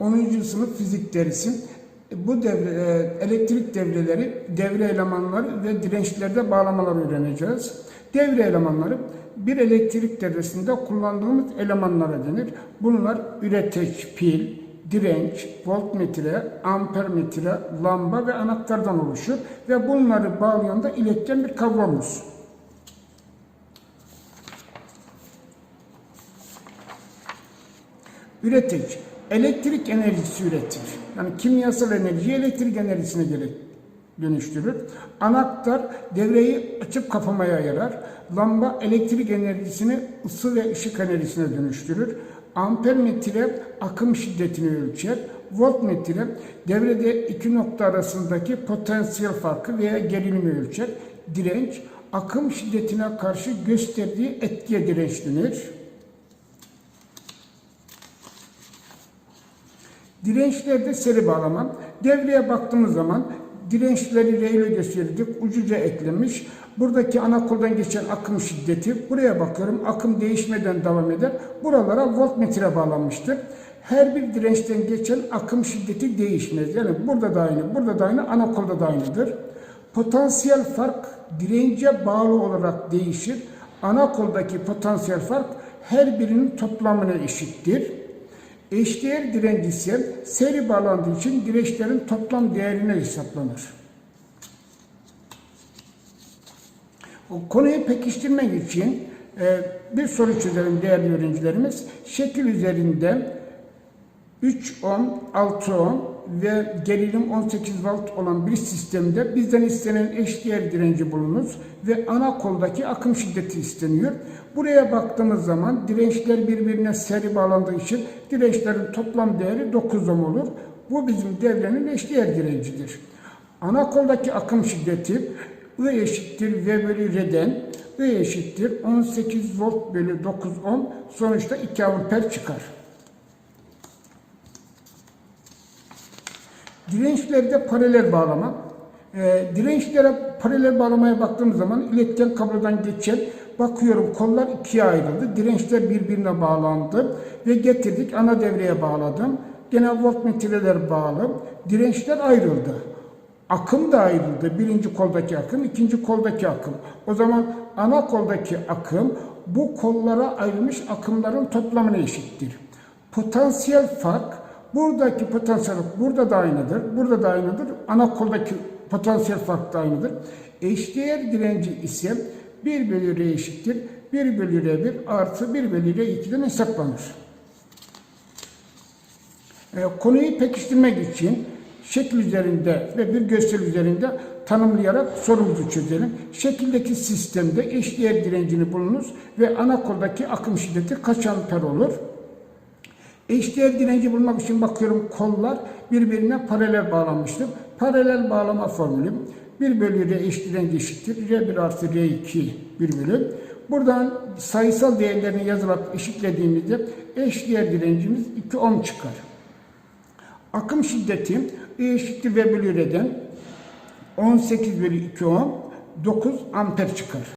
10. sınıf fizik dersi. Bu devre, e, elektrik devreleri, devre elemanları ve dirençlerde bağlamalar öğreneceğiz. Devre elemanları bir elektrik devresinde kullandığımız elemanlara denir. Bunlar üreteç, pil, direnç, voltmetre, ampermetre, lamba ve anahtardan oluşur ve bunları bağlayan da iletken bir kablomuz. Üreteç, elektrik enerjisi üretir. Yani kimyasal enerjiyi elektrik enerjisine gerek dönüştürür. Anahtar devreyi açıp kapamaya yarar. Lamba elektrik enerjisini ısı ve ışık enerjisine dönüştürür. Ampermetre akım şiddetini ölçer. Voltmetre devrede iki nokta arasındaki potansiyel farkı veya gerilimi ölçer. Direnç akım şiddetine karşı gösterdiği etkiye direnç denir. Dirençlerde seri bağlama. Devreye baktığımız zaman dirençleri R ile gösterdik. Ucuca eklemiş. Buradaki ana koldan geçen akım şiddeti. Buraya bakıyorum. Akım değişmeden devam eder. Buralara voltmetre bağlanmıştır. Her bir dirençten geçen akım şiddeti değişmez. Yani burada da aynı, burada da aynı, ana kolda da aynıdır. Potansiyel fark dirence bağlı olarak değişir. Ana koldaki potansiyel fark her birinin toplamına eşittir. Eşdeğer direnç ise seri bağlandığı için dirençlerin toplam değerine hesaplanır. O konuyu pekiştirmek için e, bir soru çözelim değerli öğrencilerimiz. Şekil üzerinde 3 ohm, 6 ohm ve gerilim 18 volt olan bir sistemde bizden istenen eşdeğer direnci bulunuz ve ana koldaki akım şiddeti isteniyor. Buraya baktığımız zaman dirençler birbirine seri bağlandığı için dirençlerin toplam değeri 9 ohm olur. Bu bizim devrenin eşdeğer direncidir. Ana koldaki akım şiddeti I eşittir V bölü R'den I eşittir 18 volt bölü 9 ohm sonuçta 2 amper çıkar. Dirençlerde paralel bağlama. E, dirençlere paralel bağlamaya baktığımız zaman iletken kablodan geçen bakıyorum kollar ikiye ayrıldı. Dirençler birbirine bağlandı ve getirdik ana devreye bağladım. Gene voltmetreler bağlı. Dirençler ayrıldı. Akım da ayrıldı. Birinci koldaki akım, ikinci koldaki akım. O zaman ana koldaki akım bu kollara ayrılmış akımların toplamına eşittir. Potansiyel fark buradaki potansiyel burada da aynıdır. Burada da aynıdır. Ana koldaki potansiyel fark da aynıdır. Eşdeğer direnci ise 1 bölü R eşittir. 1 bölü R1 artı 1 bölü R2'den hesaplanır. E, konuyu pekiştirmek için şekil üzerinde ve bir gösteri üzerinde tanımlayarak sorumuzu çözelim. Şekildeki sistemde eşdeğer direncini bulunuz ve ana koldaki akım şiddeti kaç amper olur? Eşdeğer direnci bulmak için bakıyorum kollar birbirine paralel bağlanmıştır. Paralel bağlama formülü 1 bölü R eş direnç eşittir. R1 artı R2 1 bölü. Buradan sayısal değerlerini yazılıp eşitlediğimizde eşdeğer direncimiz 2 ohm çıkar. Akım şiddeti I eşittir V bölü R'den 18 bölü 2 ohm 9 amper çıkar.